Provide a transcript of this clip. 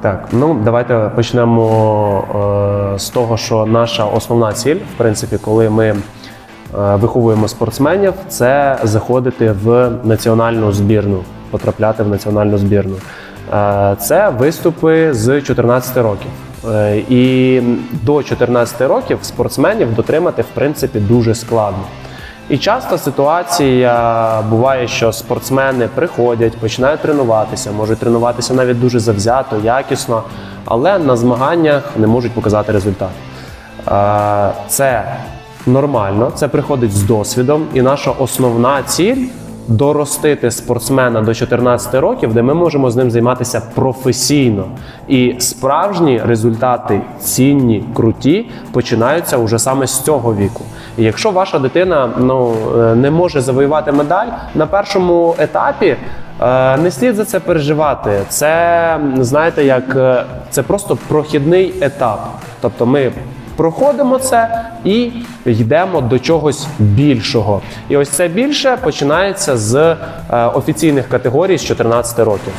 Так, ну давайте почнемо е, з того, що наша основна ціль, в принципі, коли ми е, виховуємо спортсменів, це заходити в національну збірну, потрапляти в національну збірну. Е, це виступи з 14 років. Е, і до 14 років спортсменів дотримати в принципі дуже складно. І часто ситуація буває, що спортсмени приходять, починають тренуватися, можуть тренуватися навіть дуже завзято, якісно, але на змаганнях не можуть показати результат. Це нормально, це приходить з досвідом, і наша основна ціль доростити спортсмена до 14 років, де ми можемо з ним займатися професійно. І справжні результати цінні, круті, починаються уже саме з цього віку. І якщо ваша дитина ну, е, не може завоювати медаль на першому етапі. е, Не слід за це переживати. Це знаєте, як е, це просто прохідний етап. Тобто ми проходимо це і йдемо до чогось більшого. І ось це більше починається з е, офіційних категорій з 14 років.